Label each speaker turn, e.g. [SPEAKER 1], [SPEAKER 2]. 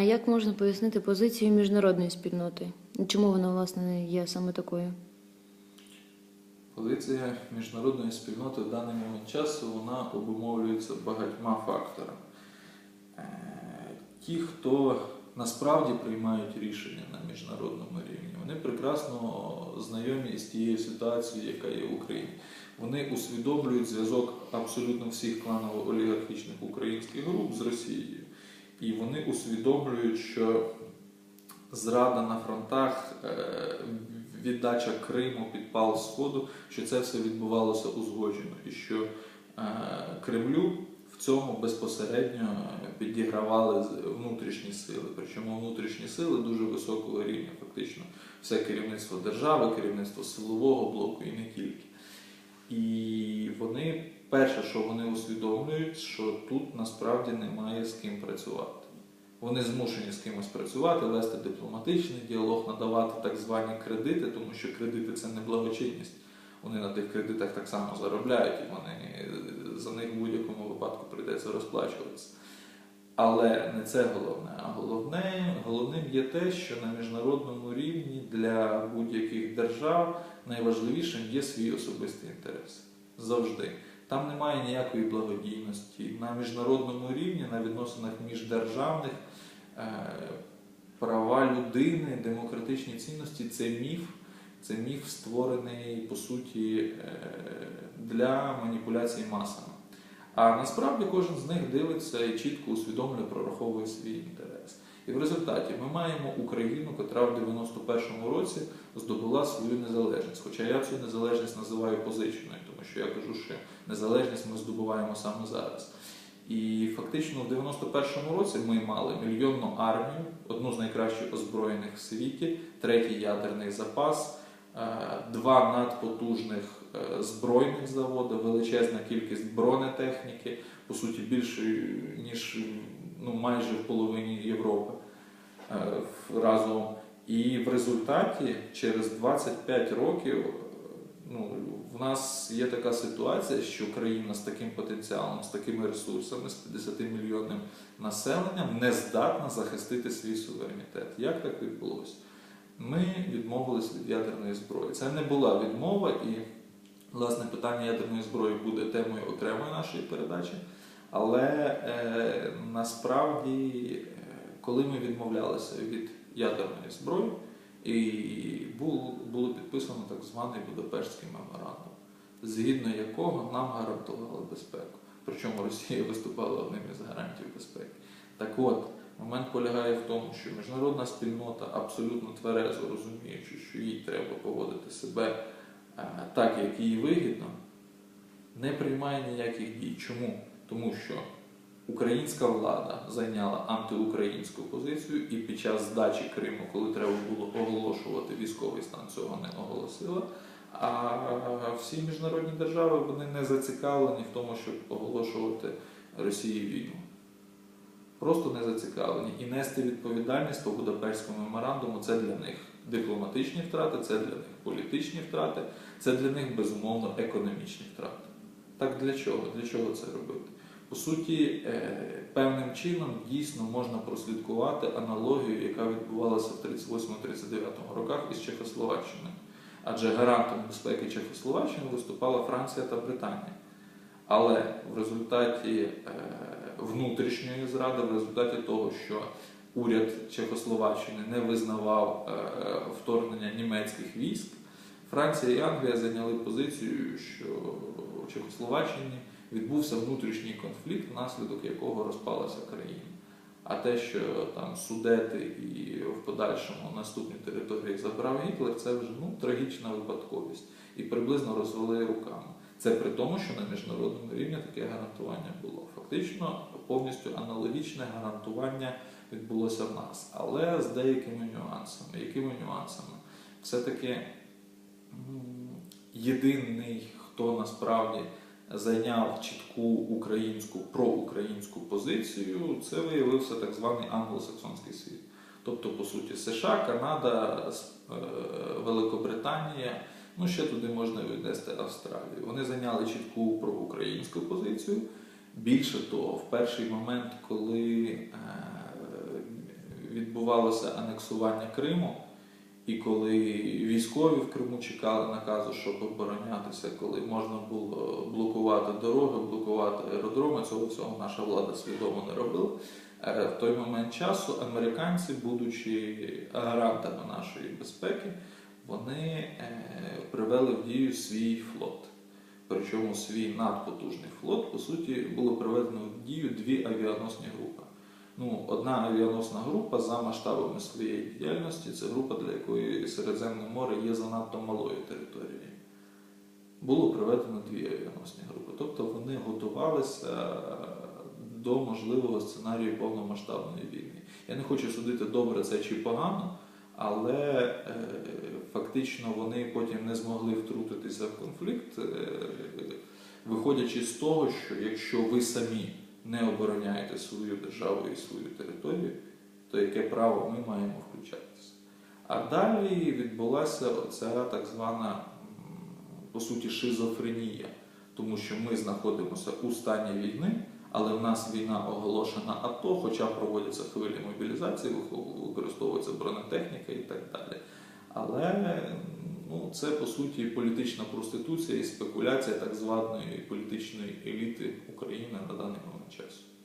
[SPEAKER 1] А як можна пояснити позицію міжнародної спільноти? Чому вона власне є саме такою?
[SPEAKER 2] Позиція міжнародної спільноти в даний момент часу вона обумовлюється багатьма факторами. Е, Ті, хто насправді приймають рішення на міжнародному рівні, вони прекрасно знайомі з тією ситуацією, яка є в Україні. Вони усвідомлюють зв'язок абсолютно всіх кланово-олігархічних українських груп з Росією. І вони усвідомлюють, що зрада на фронтах, е, віддача Криму, підпал Сходу, що це все відбувалося узгоджено, і що е, Кремлю в цьому безпосередньо підігравали внутрішні сили. Причому внутрішні сили дуже високого рівня, фактично все керівництво держави, керівництво силового блоку і не тільки. І вони, перше, що вони усвідомлюють, що тут насправді немає з ким працювати. Вони змушені з кимось працювати, вести дипломатичний діалог, надавати так звані кредити, тому що кредити це не благочинність. Вони на тих кредитах так само заробляють, і вони за них в будь-якому випадку прийдеться розплачуватися. Але не це головне. А головне, головним є те, що на міжнародному рівні для будь-яких держав найважливішим є свій особистий інтерес. Завжди. Там немає ніякої благодійності. На міжнародному рівні, на відносинах міждержавних е, права людини, демократичні цінності це міф. Це міф створений по суті е, для маніпуляції масами. А насправді кожен з них дивиться і чітко усвідомлює, прораховує свій інтерес. І в результаті ми маємо Україну, яка в 91-му році здобула свою незалежність. Хоча я цю незалежність називаю позичною, тому що я кажу, що незалежність ми здобуваємо саме зараз. І фактично в 91-му році ми мали мільйонну армію, одну з найкращих озброєних в світі, третій ядерний запас, е, два надпотужних е, збройних заводи, величезна кількість бронетехніки, по суті, більше ніж ну, майже в половині Європи е, разом. І в результаті через 25 років ну, в нас є така ситуація, що країна з таким потенціалом, з такими ресурсами, з 50 мільйонним населенням не здатна захистити свій суверенітет. Як так відбулося? Ми відмовились від ядерної зброї. Це не була відмова, і власне питання ядерної зброї буде темою окремої нашої передачі. Але е, насправді, е, коли ми відмовлялися від ядерної зброї, і було, було підписано так званий Будапештський меморандум, згідно якого нам гарантували безпеку. Причому Росія виступала одним із гарантів безпеки. Так от, момент полягає в тому, що міжнародна спільнота абсолютно тверезо розуміючи, що їй треба поводити себе е, так, як їй вигідно, не приймає ніяких дій. Чому? Тому що українська влада зайняла антиукраїнську позицію і під час здачі Криму, коли треба було оголошувати військовий стан, цього не оголосила. А всі міжнародні держави вони не зацікавлені в тому, щоб оголошувати Росії війну. Просто не зацікавлені. І нести відповідальність по Будапештському меморандуму це для них дипломатичні втрати, це для них політичні втрати, це для них безумовно економічні втрати. Так для чого? Для чого це робити? По суті, е, певним чином дійсно можна прослідкувати аналогію, яка відбувалася в 38-39 роках із Чехословаччиною. Адже гарантом безпеки Чехословаччини виступала Франція та Британія. Але в результаті е, внутрішньої зради, в результаті того, що уряд Чехословаччини не визнавав е, вторгнення німецьких військ, Франція і Англія зайняли позицію, що в Чехословаччині відбувся внутрішній конфлікт, внаслідок якого розпалася країна. А те, що там судети і в подальшому наступні території забрав Гітлер, це вже ну, трагічна випадковість. І приблизно розвели руками. Це при тому, що на міжнародному рівні таке гарантування було. Фактично, повністю аналогічне гарантування відбулося в нас, але з деякими нюансами. Якими нюансами? Все-таки єдиний, хто насправді зайняв чітку українську проукраїнську позицію, це виявився так званий англосаксонський світ. Тобто, по суті, США, Канада, е, Великобританія, ну ще туди можна віднести Австралію. Вони зайняли чітку проукраїнську позицію. Більше того, в перший момент, коли е, відбувалося анексування Криму, і коли військові в Криму чекали наказу, щоб оборонятися, коли можна було блокувати дороги, блокувати аеродроми, цього всього наша влада свідомо не робила. Е, В той момент часу американці, будучи гарантами нашої безпеки, вони е, привели в дію свій флот. Причому свій надпотужний флот, по суті, було приведено в дію дві авіаносні групи. Ну, одна авіаносна група за масштабами своєї діяльності це група, для якої Середземне море є занадто малою територією. Було приведено дві авіаносні групи. Тобто вони готувалися до можливого сценарію повномасштабної війни. Я не хочу судити, добре це чи погано, але е, фактично вони потім не змогли втрутитися в конфлікт, е, виходячи з того, що якщо ви самі не обороняєте свою державу і свою територію, то яке право ми маємо включатися? А далі відбулася оця так звана, по суті, шизофренія, тому що ми знаходимося у стані війни, але в нас війна оголошена АТО, хоча проводяться хвилі мобілізації, використовується бронетехніка і так далі. Але ну, це по суті політична проституція і спекуляція так званої політичної еліти України на даний момент часу.